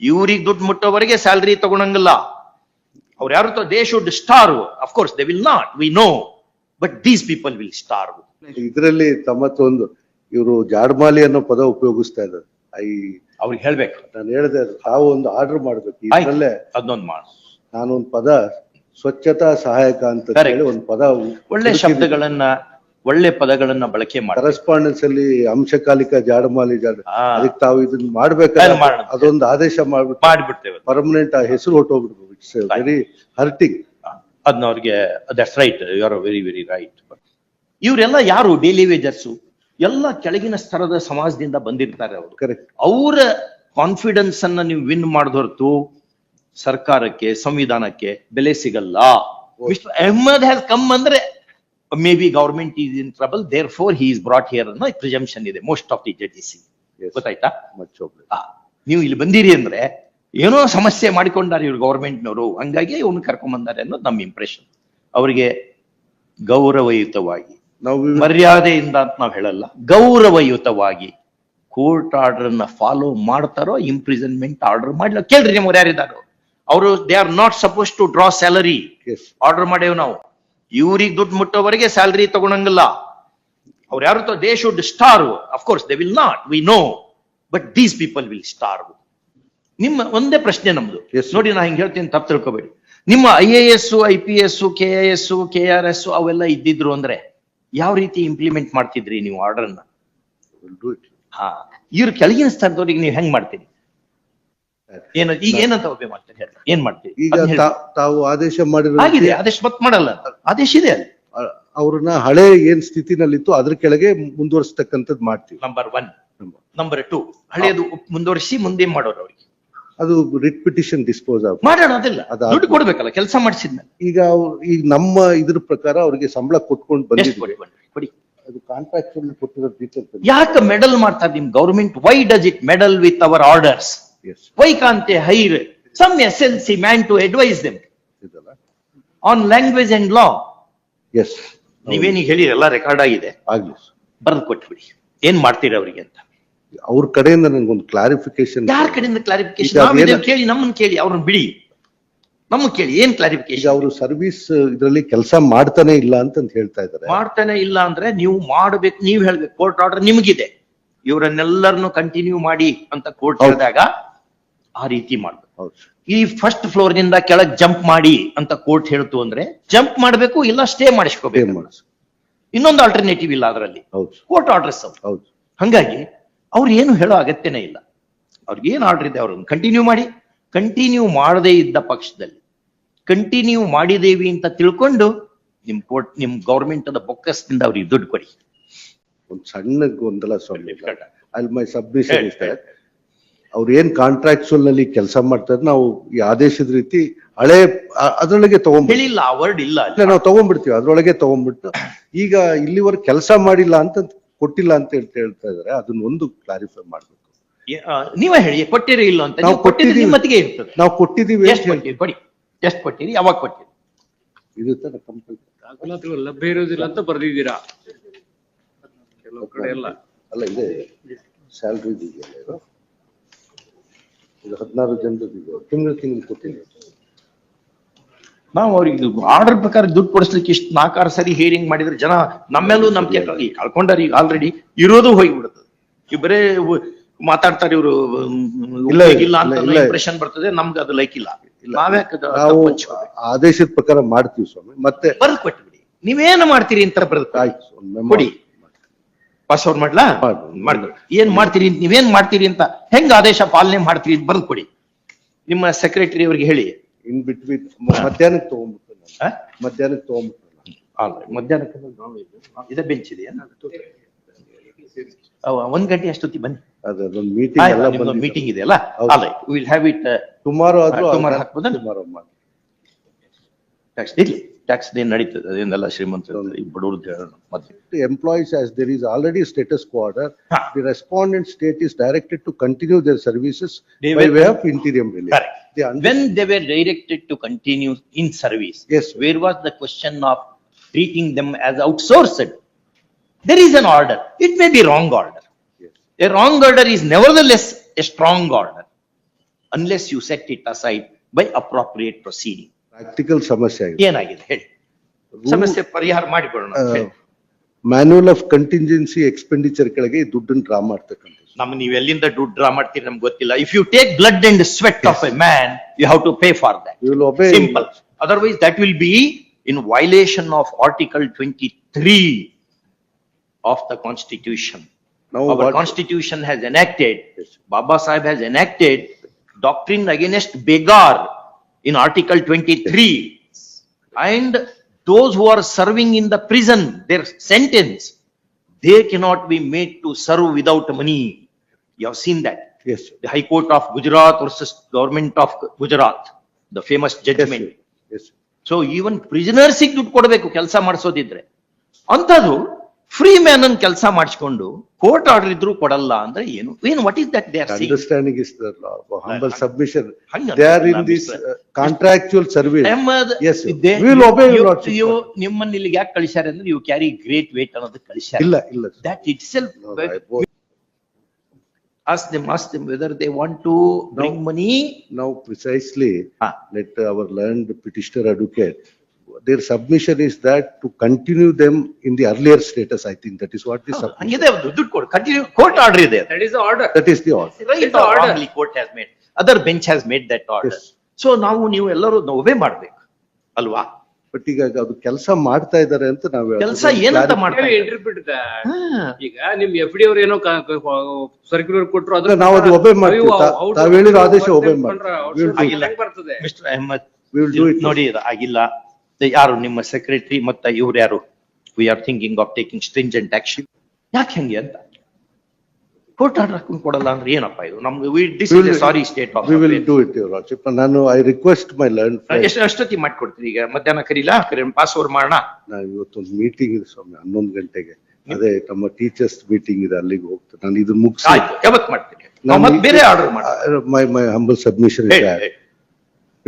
ಇವ್ರಿಗೆ ದುಡ್ಡು ಮುಟ್ಟೋವರೆಗೆ ಸ್ಯಾಲ್ರಿ ತಗೊಳಂಗಿಲ್ಲ ಅವ್ರು ಯಾರು they should starve of course they will not we know but these people will starve ಇದರಲ್ಲಿ ತಮ್ಮತ್ತೊಂದು ಇವರು ಜಾಡ್ಮಾಲಿ ಅನ್ನೋ ಪದ ಉಪಯೋಗಿಸ್ತಾ ಇದ್ದಾರೆ. ಐ ಅವ್ರಿಗೆ ಹೇಳ್ಬೇಕು. ನಾನು ಹೇಳಿದೆ ತಾವು ಒಂದು ಆರ್ಡರ್ ಮಾಡ್ಬೇಕು. ಇದರಲ್ಲೇ ಅದನ್ನೊಂದು ಅದೊಂದು ಮಾಡ. ನಾನೊಂದು ಪದ ಸ್ವಚ್ಛತಾ ಸಹಾಯಕ ಅಂತ ಹೇಳಿ ಒಂದು ಪದ ಒಳ್ಳೆ ಶಬ್ದಗಳನ್ನ ಒಳ್ಳೆ ಪದಗಳನ್ನ ಬಳಕೆ ಮಾಡಿ ಕರೆಸ್ಪಾಂಡೆನ್ಸ್ ಅಲ್ಲಿ ಅಂಶಕಾಲಿಕ ಜಾಡಮಾಲಿ ಜಾಡ ಆ. ಅದಕ್ಕೆ ತಾವು ಇದನ್ನ ಮಾಡ್ಬೇಕಾದ್ರೆ ಅದನ್ನ ಮಾಡೋಣ. ಅದೊಂದು ಆದೇಶ ಮಾಡ್ಬಿಟ್ಟು ಮಾಡ್ಬಿಡ್ತೇವೆ. ಪರ್ಮನೆಂಟ್ ಆ ಹೆಸರು ಹೊಟ್ಟೋಗ್ಬಿಡ್ಬೇಕು ಇಟ್ಸ್ ವೆರಿ ಹರ್ಟಿಂಗ್ ಅದನ್ನ ಅವ್ರಿಗೆ that's right you are very very right ಇವರೆಲ್ಲ ಯಾರು? ಡೈಲಿ ವೇಜರ್ಸು ಎಲ್ಲ ಕೆಳಗಿನ ಸ್ತರದ ಸಮಾಜದಿಂದ ಬಂದಿರ್ತಾರೆ ಅವರು. ಕರೆಕ್ಟ್ ಅವರ ಕಾನ್ಫಿಡೆನ್ಸ್ ಅನ್ನ ನೀವು ವಿನ್ ಹೊರತು ಸರ್ಕಾರಕ್ಕೆ ಸಂವಿಧಾನಕ್ಕೆ ಬೆಲೆ ಸಿಗಲ್ಲ. ಮಿಸ್ಟರ್ ಅಹಮದ್ ಹ್ಯಾಸ್ ಕಮ್ ಅಂದ್ರೆ may be government is in trouble therefore he is brought here ಅನ್ನೋ ಪ್ರಿಜಂಪ್ಷನ್ ಇದೆ most of the judges see ಗೊತ್ತಾಯ್ತಾ? ನೀವು ಇಲ್ಲಿ ಬಂದಿರಿ ಅಂದ್ರೆ ಏನೋ ಸಮಸ್ಯೆ ಮಾಡಿಕೊಂಡಾರೆ ಇವ್ರು ಗೌರ್ಮೆಂಟ್ನವರು ಹಂಗಾಗಿ ಇವನು ಕರ್ಕೊಂಡ್ ಬಂದಾರೆ ಅನ್ನೋದು ನಮ್ಮ ಇಂಪ್ರೆಷನ್ ಅವರಿಗೆ ಗೌರವಯುತವಾಗಿ ನಾವು ಮರ್ಯಾದೆಯಿಂದ ಅಂತ ನಾವು ಹೇಳಲ್ಲ ಗೌರವಯುತವಾಗಿ ಕೋರ್ಟ್ ಆರ್ಡರ್ ಅನ್ನ ಫಾಲೋ ಮಾಡ್ತಾರೋ ಇಂಪ್ರಿಸನ್ಮೆಂಟ್ ಆರ್ಡರ್ ಮಾಡ್ಲ ಕೇಳ್ರಿ ನಿಮ್ಗೆ ಯಾರಿದ್ದಾರೋ ಅವರು. They are not suppose to draw salary order ಮಾಡೇವ್ ನಾವು. ಇವ್ರಿಗೆ ದುಡ್ಡು ಮುಟ್ಟೋವರೆಗೆ ಸ್ಯಾಲ್ರಿ ತಗೊಳಂಗಿಲ್ಲ ಅವ್ರು ಯಾರು they should starve of course they will not we know but these people will starve ನಿಮ್ಮ ಒಂದೇ ಪ್ರಶ್ನೆ ನಮ್ದು. ನೋಡಿ ನಾ ಹಿಂಗೆ ಹೇಳ್ತೀನಿ ತಪ್ಪು ತಿಳ್ಕೊಬೇಡಿ. ನಿಮ್ಮ I A S I P S K A S K R S ಅವೆಲ್ಲ ಇದ್ದಿದ್ರು ಅಂದ್ರೆ ಯಾವ ರೀತಿ ಇಂಪ್ಲಿಮೆಂಟ್ ಮಾಡ್ತಿದ್ರಿ ನೀವು ಆರ್ಡರ್ನ ಹಾ. ಇವ್ರ ಕೆಳಗಿನ ಸ್ಥಾನದವ್ರಿಗೆ ನೀವು ಹೆಂಗ್ ಮಾಡ್ತೀರಿ? ಏನು ಈಗ ಏನಂತ ಒಬ್ಬೆ ಮಾಡ್ತೇನೆ ಹೇಳಿ. ಏನ್ ಮಾಡ್ತೀವಿ ಈಗ ತಾ- ತಾವು ಆದೇಶ ಮಾಡಿರೋ ಆಗಿದೆ ಆದೇಶ ಮತ್ ಮಾಡಲ್ಲ ಆದೇಶ ಇದೆ ಅಲ್ಲಿ. ಅ- ಅವ್ರನ್ನ ಹಳೆ ಏನ್ ಸ್ಥಿತಿನಲ್ಲಿತ್ತು ಅದ್ರ ಕೆಳಗೆ ಮುಂದುವರಿಸ್ತಕ್ಕಂಥದ್ದು ಮಾಡ್ತೀವಿ. ನಂಬರ್ ಒನ್ ನಂಬರ್ ಟೂ ಹಳೆಯದು ಮುಂದುವರಿಸಿ ಮುಂದೆ ಮಾಡೋರು ಅವ್ರಿಗೆ. ಅದು ರಿಟ್ ಪಿಟಿಷನ್ ಡಿಸ್ಪೋಸ್ ಆಗ ಮಾಡೋಣ ಅದಿಲ್ಲ. ಅದು ದುಡ್ಡು ಕೊಡ್ಬೇಕಲ್ಲ ಕೆಲಸ ಮಾಡಿಸಿದ್ಮೇಲೆ. ಈಗ ಅವ್ರು ಈಗ ನಮ್ಮ ಇದ್ರ ಪ್ರಕಾರ ಅವ್ರಿಗೆ ಸಂಬಳ ಕೊಟ್ಕೊಂಡು ಎಷ್ಟು ಬಂದಿದ್ವಿ ಕೊಡಿ ಕೊಡಿ ಅದು ಕಾಂಟ್ರಾಕ್ಟ್ ಕೊಟ್ಟಿರೋ ಡೀಟೇಲ್ಸ್ ಯಾಕೆ ಮೆಡಲ್ ಮಾಡ್ತಾರೆ ನಿಮ್ government why does it meddle with our orders yes hire some S L C man to advise them ಇದಲ್ಲ? On language and law yes ನೀವೇನೀಗ ಹೇಳಿರಿ ಎಲ್ಲ ರೆಕಾರ್ಡ್ ಆಗಿದೆ. ಆಗ್ಲಿ. ಬರೆದು ಕೊಟ್ಬಿಡಿ. ಏನ್ ಮಾಡ್ತೀರಿ ಅವರಿಗೆ ಅಂತ? ಅವ್ರ ಕಡೆಯಿಂದ ನನ್ಗೊಂದು ಕ್ಲಾರಿಫಿಕೇಶನ್ ಯಾರ ಕಡೆಯಿಂದ ಈಗ ಕ್ಲಾರಿಫಿಕೇಶನ್ ಅದೇನ- ಕೇಳಿ ನಮ್ಮನ್ನ ಕೇಳಿ ಅವ್ರನ್ನ ಬಿಡಿ. ನಮ್ಮನ್ನ ಕೇಳಿ ಏನ್ ಈಗ ಕ್ಲಾರಿಫಿಕೇಶನ್ ಅವರು ಸರ್ವಿಸ್ ಇದರಲ್ಲಿ ಕೆಲಸ ಮಾಡ್ತಾನೆ ಇಲ್ಲ ಅಂತ ಹೇಳ್ತಾ ಇದ್ದಾರೆ ಮಾಡ್ತಾನೆ ಇಲ್ಲ ಅಂದ್ರೆ ನೀವು ಮಾಡ್ಬೇಕು ನೀವ್ ಹೇಳ್ಬೇಕು ಕೋರ್ಟ್ ಆರ್ಡರ್ ನಿಮ್ಗಿದೆ. ಇವರನ್ನೆಲ್ಲರನ್ನು ಕಂಟಿನ್ಯೂ ಮಾಡಿ ಅಂತ ಕೋರ್ಟ್ ಹೌದು. ಹೇಳಿದಾಗ ಆ ರೀತಿ ಮಾಡ್ಬೇಕು. ಹೌದು ಈ ಫಸ್ಟ್ ಫ್ಲೋರ್ನಿಂದ ಕೆಳಗ್ ಜಂಪ್ ಮಾಡಿ ಅಂತ ಕೋರ್ಟ್ ಹೇಳ್ತು ಅಂದ್ರೆ ಜಂಪ್ ಮಾಡಬೇಕು ಇಲ್ಲ ಸ್ಟೇ ಮಾಡಿಸ್ಕೋಬೇಕು. ಮಾಡಿಸು. ಇನ್ನೊಂದು ಆಲ್ಟರ್ನೇಟಿವ್ ಇಲ್ಲ ಅದರಲ್ಲಿ. ಹೌದು. ಕೋರ್ಟ್ ಆರ್ಡರ್ಸ್ ಹೌದು. ಹಂಗಾಗಿ ಅವ್ರು ಏನು ಹೇಳೋ ಅಗತ್ಯನೇ ಇಲ್ಲ. ಅವ್ರಿಗೆ ಏನ್ ಆರ್ಡರ್ ಇದೆ ಅವ್ರನ್ನ ಕಂಟಿನ್ಯೂ ಮಾಡಿ. ಕಂಟಿನ್ಯೂ ಮಾಡದೇ ಇದ್ದ ಪಕ್ಷದಲ್ಲಿ. ಕಂಟಿನ್ಯೂ ಮಾಡಿದೇವಿ ಅಂತ ತಿಳ್ಕೊಂಡು ನಿಮ್ ಕೋರ್ಟ್ ನಿಮ್ ಗೌರ್ಮೆಂಟ್ ಅದ ಬೊಕ್ಕಸ್ನಿಂದ ಅವ್ರಿಗೆ ದುಡ್ಡು ಕೊಡಿ. ಒಂದ್ ಸಣ್ಣ ಗೊಂದಲ ಸ್ವಾಮಿ. ಅಲ್ಲಿ ಮೈ ಸಬ್ಮಿಷನ್ ಇಸ್ ಅವ್ರು ಏನ್ ಕಾಂಟ್ರಾಕ್ಚುಲ್ನಲ್ಲಿ ಕೆಲಸ ಮಾಡ್ತಾರೆ ನಾವು ಈ ಆದೇಶದ ರೀತಿ ಹಳೆ ಅದರೊಳಗೆ ತಗೊಂಡ್ಬಿಡ್ತೀವಿ. ಹೇಳಿಲ್ಲ ಆ ವರ್ಡ್ ಇಲ್ಲ ಅಲ್ಲಿ. ಇಲ್ಲ ನಾವು ತಗೊಂಡ್ಬಿಡ್ತೀವಿ ಅದ್ರೊಳಗೆ ತಗೊಂಡ್ಬಿಟ್ಟು ಈಗ ಇಲ್ಲಿವರೆಗೆ ಕೆಲಸ ಮಾಡಿಲ್ಲ ಅಂತ ಕೊಟ್ಟಿಲ್ಲ ಅಂತ ಹೇಳ್ತಾ ಹೇಳ್ತಾ ಇದಾರೆ ಅದನ್ನ ಒಂದು ಕ್ಲಾರಿಫೈ ಮಾಡ್ಬೇಕು. ಏ- ಆ, ನೀವೇ ಹೇಳಿ ಕೊಟ್ಟಿರಿ ಇಲ್ಲ ಅಂತ. ನಾವು ನೀವು ಕೊಟ್ಟಿದ್ದು ಕೊಟ್ಟಿದ್ದೀವಿ. ನಿಮ್ಮತ್ತಿಗೆ ಇರ್ತದೆ. ನಾವು ಕೊಟ್ಟಿದೀವಿ ಎಷ್ಟು ಕೊಟ್ಟಿರಿ ಕೊಡಿ. ಎಷ್ಟು ಕೊಟ್ಟಿರಿ ಯಾವಾಗ ಕೊಟ್ಟಿರಿ? ಇದು ತರ ದಾಖಲಾತಿಗಳು ಲಭ್ಯ ಇರೋದಿಲ್ಲ ಅಂತ ಬರ್ದಿದ್ದೀರಾ? ಕೆಲವು ಕಡೆ ಎಲ್ಲ ಅಲ್ಲ ಇದೆ. ಸ್ಯಾಲ್ರಿ ಇದೆಯಲ್ಲ ಇದು? ಇದು ಹದಿನಾರು ಜನರದ್ದು ತಿಂಗಳು ತಿಂಗಳು ಕೊಟ್ಟಿದೆ. ನಾವು ಅವ್ರಿಗೆ ಆರ್ಡರ್ ಪ್ರಕಾರ ದುಡ್ಡು ಕೊಡಿಸ್ಲಿಕ್ಕೆ ಇಷ್ಟು ನಾಲ್ಕಾರು ಸರಿ ಹಿಯರಿಂಗ್ ಮಾಡಿದ್ರೆ ಜನ ನಮ್ಮೆಲ್ಲೂ ನಂಬಿಕೆ ಈಗ ಕಳ್ಕೊಂಡಾರ ಈಗ ಆಲ್ರೆಡಿ ಇರೋದು ಹೋಗಿಬಿಡುತ್ತದೆ ಬರೇ ಉ- ಮಾತಾಡ್ತಾರೆ ಇವರು ಇಲ್ಲ, ಇಲ್ಲ ಅಂತ. ಇಂಪ್ರೆಷನ್ ಬರ್ತದೆ ನಮ್ಗೆ ಅದು ಲೈಕ್ ಇಲ್ಲ. ನಾವ್ಯಾಕೆ ನಾವು ತಪ್ಪು ಆದೇಶದ ಪ್ರಕಾರ ಮಾಡ್ತೀವಿ ಸ್ವಾಮಿ. ಮತ್ತೆ ಬರ್ದು ಕೊಟ್ಬಿಡಿ ನೀವೇನು ಮಾಡ್ತೀರಿ ಅಂತ ಬರ್ದು ಆಯ್ತು ಒಂದು ಔಟ್ ಮಾಡ್ಲಾ? ಮಾಡು. ಮಾಡ್ಕೊಡಿ. ಏನ್ ಮಾಡ್ತೀರಿ ನೀವೇನ್ ಮಾಡ್ತೀರಿ ಅಂತ ಹೆಂಗ್ ಆದೇಶ ಪಾಲನೆ ಮಾಡ್ತೀರಿ ಅಂತ ಬರೆದು ಕೊಡಿ. ನಿಮ್ಮ ಸೆಕ್ರೆಟರಿ ಅವರಿಗೆ ಹೇಳಿ. ಇನ್ ಬಿಟ್ವೀನ್ ಮಧ್ಯಾಹ್ನಕ್ಕೆ ತಗೊಂಡ್ಬಿಟ್ಟು ನಾನು. ಮಧ್ಯಾಹ್ನಕ್ಕೆ ತಗೊಂಡ್ಬಿಟ್ಟು ನಾನು. ಅಲ್ಲ ಮಧ್ಯಾಹ್ನಕ್ಕೆ ಇದೇ ಬೆಂಚ್ ಇದೆಯಾ? ಅವ, ಒಂದ್ ಗಂಟೆ ಅಷ್ಟೊತ್ತಿ ಬನ್ನಿ. ಅದು ಅದೊಂದು ಮೀಟಿಂಗ್ ಎಲ್ಲ ಮೀಟಿಂಗ್ ಇದೆ ಅಲ್ಲ ಹೌದು. ಅಲ್ಲ ವಿಲ್ ಹ್ಯಾವ್ ಇಟ್ ಟುಮಾರೋ ಆದ್ರೂ ಟುಮಾರೋ ಹಾಕ್ಬೋದಾ? ಟುಮಾರೋ ಮಾಡಿ ಟ್ಯಾಕ್ಸ್ ಇರ್ಲಿ ಟ್ಯಾಕ್ಸ್ ಏನ್ ನಡೀತದೆ ಅದೇನೆಲ್ಲ ಶ್ರೀಮಂತ ಬಡವ್ರದ್ದು ಹೇಳೋಣ ಮತ್ತೆ employees as there is already status quo order, Ha. the respondent state is directed to continue their services They by will- way of interim relief. Correct. They under- when they were directed to continue in service Yes. where was the question of treating them as outsourced there is an order it may be wrong order Yes. a wrong order is nevertheless a strong order unless you set it aside by appropriate proceeding. Practical ಸಮಸ್ಯೆ ಆಗಿದೆ ಏನಾಗಿದೆ ಹೇಳಿ ಸಮಸ್ಯೆ ಪರಿಹಾರ ಮಾಡಿಕೊಳ್ಳೋಣ ಹೇಳಿ. Manual of contingency expenditure ಕೆಳಗೆ ಈ ದುಡ್ಡನ್ನು ಡ್ರಾ ಮಾಡ್ತಕ್ಕಂಥ ನಮ್ ನೀವ್ ಎಲ್ಲಿಂದ ದುಡ್ಡು ಡ್ರಾ ಮಾಡ್ತೀರಿ ನಮ್ಗೆ ಗೊತ್ತಿಲ್ಲ if you take blood and sweat of a man you have to pay for that You will obey. Simple. Otherwise, that will be in violation of Article twenty-three of the Constitution. Now Our what- Constitution has enacted, Baba Sahib has enacted doctrine against beggar in Article twenty-three. And those who are serving in the prison, their sentence, they cannot be made to serve without money. You have seen that Yes, sir. the High Court of Gujarat versus Government of Gujarat, the famous Yes, judgment. sir. Yes, sir. So even prisoners ದುಡ್ಡು ಕೊಡಬೇಕು ಕೆಲಸ ಮಾಡಿಸೋದಿದ್ರೆ ಅಂತದು free man ಅನ್ನ ಕೆಲಸ ಮಾಡಿಸ್ಕೊಂಡು court order ಇದ್ರೂ ಕೊಡಲ್ಲ ಅಂದ್ರೆ ಏನು? ಏನು what is that they are understanding is their humble submission they are in this contractual service Ahmad we will you ನಿಮ್ಮನ್ನ ಇಲ್ಲಿ ಯಾಕೆ ಕಳಿಸಾರೆ ಅಂದ್ರೆ ಯು ಕ್ಯಾರಿ ಗ್ರೇಟ್ ವೇಟ್ ಅನ್ನೋದು ಕಳಿಸಾರೆ ಇಲ್ಲ ಇಲ್ಲ that itself as they must whether they want to bring money now precisely let our learned petitioner advocate their submission is that to continue them in the earlier status, I think that is what the submission. ಹಂಗಿದೆ ಅವ್ರು ದುಡ್ಡು ಕೊಡು continue court order ಇದೆ That is the order. That is the order. Right the or order. wrongly court has made, other bench has made that order. Yes. So ನಾವು ನೀವು ಎಲ್ಲರೂ ಒಬೇ ಮಾಡ್ಬೇಕು, ಅಲ್ವಾ? But ಈಗ ಅದು ಕೆಲಸ ಮಾಡ್ತಾ ಇದ್ದಾರೆ ಅಂತ ನಾವು. ಕೆಲಸ ಏನಂತ ಮಾಡ್ತಾರೆ ಇಂಟರ್ಪ್ರಿಟ್. ಈಗ ನಿಮ್ ಎಫ್ ಡಿ ಅವ್ರು ಏನೋ ಸರ್ಕ್ಯುಲರ್ ಕೊಟ್ರು ಅದ್ರ ನಾವು ಅದು obey ಮಾಡ್ತೀವಿ. ತಾ- ತಾವ್ ಹೇಳಿರೋ order ಆದೇಶ obey ಮಾಡ್ತೀವಿ. We'll do it. ಹೆಂಗ್ ಬರ್ತದೆ Mr. Ahmed, We will do it. ನೋಡಿ ಇದು ಆಗಿಲ್ಲ, ಯಾರು ನಿಮ್ಮ ಸೆಕ್ರೆಟರಿ ಮತ್ತ ಇವ್ರು ಯಾರು? We are thinking of taking stringent action ಯಾಕೆ ಹಂಗೆ ಅಂತ? ಕೋರ್ಟ್ ಆರ್ಡರ್ ಹಾಕೊಂಡು ಕೊಡಲ್ಲ ಅಂದ್ರೆ ಏನಪ್ಪ ಇದು? ನಮ್ಗೆ we- ಸ್ಟೇಟ್ your lordship. ನಾನು I request my learned friend, ಎಷ್ಟು ಅಷ್ಟೊತ್ತಿ ಮಾಡ್ಕೊಡ್ತೀರಿ ಈಗ ಮಧ್ಯಾಹ್ನ ಕರೀಲಾ ಕರಿ ಪಾಸ್ ಓವರ್ ಮಾಡೋಣ ನಾವು ಇವತ್ತೊಂದು ಮೀಟಿಂಗ್ ಇದೆ ಸ್ವಾಮಿ ಹನ್ನೊಂದು ಗಂಟೆಗೆ. ಅದೇ ನಮ್ಮ ಟೀಚರ್ಸ್ ಮೀಟಿಂಗ್ ಇದೆ ಅಲ್ಲಿಗೆ ಹೋಗ್ತೇನೆ. ನಾನು ಇದು ಮುಗಿಸಿ. ಯಾವತ್ತು ಯಾವತ್ ಮಾಡ್ತೀನಿ ಬೇರೆ ಆರ್ಡರ್ ಮಾಡಿ my my submission is that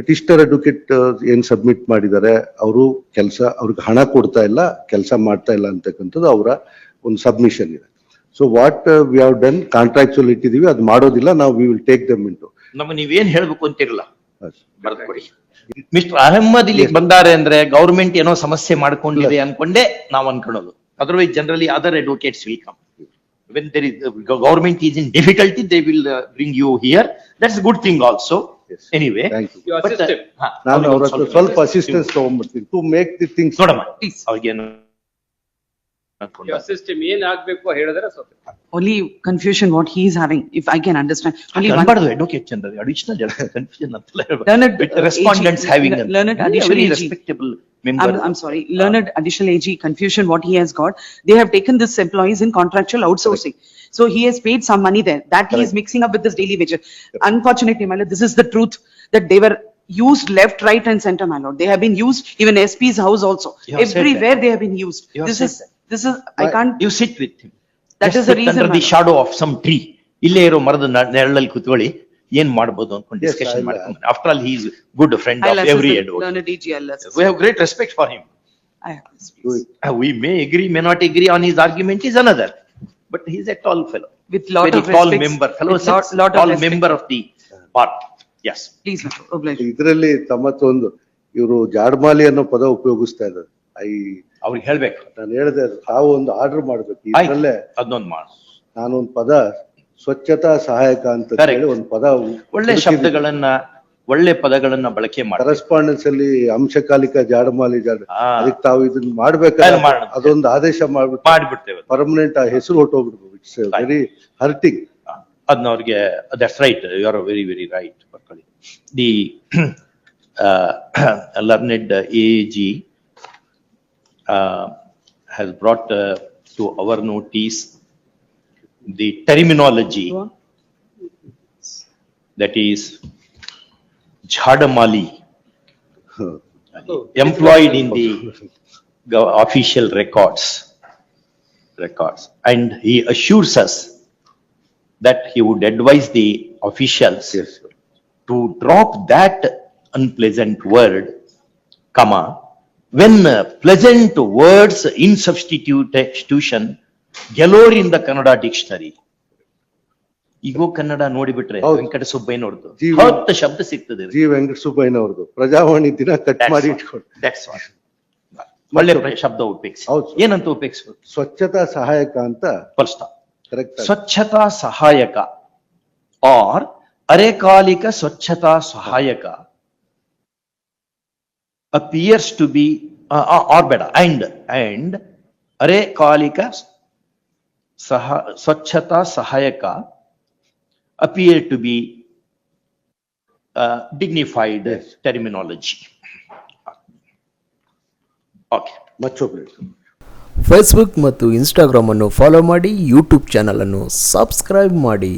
petitioner advocate ಏನ್ ಸಬ್ಮಿಟ್ ಮಾಡಿದ್ದಾರೆ ಅವರು ಕೆಲಸ ಅವ್ರಿಗೆ ಹಣ ಕೊಡ್ತಾ ಇಲ್ಲ ಕೆಲಸ ಮಾಡ್ತಾ ಇಲ್ಲ ಅಂತಕ್ಕಂಥದ್ದು ಅವರ ಒಂದು ಸಬ್ಮಿಷನ್ ಇದೆ. So what we have done contractual ಇಟ್ಟಿದೀವಿ ಅದು ಮಾಡೋದಿಲ್ಲ ನಾವು we will take them into ನಮ್ಗೆ ನೀವೇನ್ ಹೇಳ್ಬೇಕು ಅಂತಿರಲ್ಲ. ಮಿಸ್ಟರ್ ಅಹಮ್ಮದ್ ಇಲ್ಲಿ ಬಂದಾರೆ ಅಂದ್ರೆ ಗೌರ್ಮೆಂಟ್ ಏನೋ ಸಮಸ್ಯೆ ಮಾಡ್ಕೊಂಡಿದೆ ಅನ್ಕೊಂಡೆ ನಾವ್ ಅನ್ಕೊಳ್ಳೋದು. Otherwise generally other advocates will come When there is government is in difficulty they will bring you here that's good thing also Yes. Anyway thank you You assist him. ನಾನು ಅವ್ರ ಹತ್ರ ಸ್ವಲ್ಪ assistance ತಗೊಂಡ್ಬಿಡ್ತೀನಿ to make the things ನೋಡಮ್ಮ please ಅವ್ರಿಗೇನು Your system ಏನ್ ಆಗ್ಬೇಕು ಹೇಳಿದ್ರೆ ಸ್ವಲ್ಪ only confusion what he is having, if I can understand. Only one, ಅನ್ಬಾರ್ದು advocate general additional confusion Learned, uh, respondents AG, having learned additional AG. Respectable member I'm, I'm sorry, learned additional AG confusion what he has got. They have taken this employees in contractual outsourcing. So he has paid some money there, that he is mixing up with this daily wages. Unfortunately, my lord, this is the truth, that they were used left, right and center, my lord. They have been used, even SP's house also. You have said that. Everywhere they have been used. You have This said is, that. This is I can't you sit with him That is the reason, under the shadow of some tree ಇಲ್ಲೇ ಇರೋ ಮರದ ನೆರಳಲ್ಲಿ ಕುತ್ಕೊಳ್ಳಿ. ಏನ್ ಮಾಡ್ಬೋದು ಅನ್ಕೊಂಡು discussion ಮಾಡ್ಕೊಂಡು. After all he is good friend of every advocate. We have great respect for him I have this. We may agree may not agree on his argument is another but he a tall fellow With lot very of tall respects- member fellow with lot- lot of the Please, my lord, oblige. ಇದರಲ್ಲಿ ತಮ್ಮತ್ತೊಂದು ಇವರು ಜಾಡ್ಮಾಲಿ ಅನ್ನೋ ಪದ ಉಪಯೋಗಿಸ್ತಾ ಇದ್ದಾರೆ. I ಅವ್ರಿಗೆ ಹೇಳ್ಬೇಕು. ನಾನು ಹೇಳಿದೆ ತಾವು ಒಂದು ಆರ್ಡರ್ ಮಾಡ್ಬೇಕು. ಇದರಲ್ಲೇ ಅದನ್ನೊಂದು ಮಾಡು. ನಾನೊಂದು ಪದ ಸ್ವಚ್ಛತಾ ಸಹಾಯಕ ಅಂತ Correct. ಹೇಳಿ ಒಂದು ಪದ ಒಳ್ಳೆ ಶಬ್ದಗಳನ್ನ ಒಳ್ಳೆ ಪದಗಳನ್ನ ಬಳಕೆ ಮಾಡಿ. ಕರೆಸ್ಪಾಂಡೆನ್ಸ್ ಅಲ್ಲಿ ಅಂಶಕಾಲಿಕ ಜಾಡಮಾಲಿ ಜಾಡ. ಅದಕ್ಕೆ ತಾವು ಇದನ್ನ ಮಾಡ್ಬೇಕಾದ್ರೆ ಅದನ್ನ ಮಾಡೋಣ. ಅದೊಂದು ಆದೇಶ ಮಾಡ್ಬಿಟ್ಟು ಮಾಡ್ಬಿಡ್ತೇವೆ ಪರ್ಮನೆಂಟ್ ಆ ಹೆಸರು ಹೊಟ್ಟೋಗ್ಬಿಡ್ಬೇಕು ಇಟ್ಸ್ ವೆರಿ ಹರ್ಟಿಂಗ್ ಅದನ್ನ ಅವ್ರಿಗೆ that's right you are very very right ಬರ್ಕೊಳ್ಳಿ the learned A G Uh, has brought uh, to our notice the terminology that is Jhadamali. Oh. Employed in the official records records. And he assures us that he would advise the officials yes, to drop that unpleasant word comma when pleasant words in substitution substitution Kannada dictionary the Kannada ಈಗೋ ಕನ್ನಡ ನೋಡಿಬಿಟ್ರೆ. ವೆಂಕಟ ಸುಬ್ಬಯ್ಯನವ್ರದ್ದು ಹತ್ತು ಶಬ್ದ ಸಿಗ್ತದೆ G Venkata ಸುಬ್ಬಯ್ಯನವ್ರದ್ದು Prajavani ದಿನ cut ಮಾಡಿ ಇಟ್ಕೊಂಡು. ಒಳ್ಳೆ ಶಬ್ದ ಉಪಯೋಗಿಸಿ. ಏನಂತ ಉಪಯೋಗಿಸ್ಬೋದು ಸ್ವಚ್ಛತಾ ಸಹಾಯಕ ಅಂತ ಫಸ್ಟ್ ಕರೆಕ್ಟ್ ಸ್ವಚ್ಛತಾ ಸಹಾಯಕ. ಆರ್ ಅರೆಕಾಲಿಕ ಸ್ವಚ್ಛತಾ ಸಹಾಯಕ. ಅಪಿಯರ್ಸ್ ಟು ಬಿ ಆರ್ ಬೇಡ ಅಂಡ್ ಅಂಡ್ ಅರೆಕಾಲಿಕ ಸಹ ಸ್ವಚ್ಛತಾ ಸಹಾಯಕ appear to be dignified terminology okay ಮಚ್ಚೊಬ್ರು Facebook ಮತ್ತು ಇನ್ಸ್ಟಾಗ್ರಾಮ್ ಅನ್ನು ಫಾಲೋ ಮಾಡಿ ಯೂಟ್ಯೂಬ್ ಚಾನಲ್ ಅನ್ನು ಸಬ್ಸ್ಕ್ರೈಬ್ ಮಾಡಿ.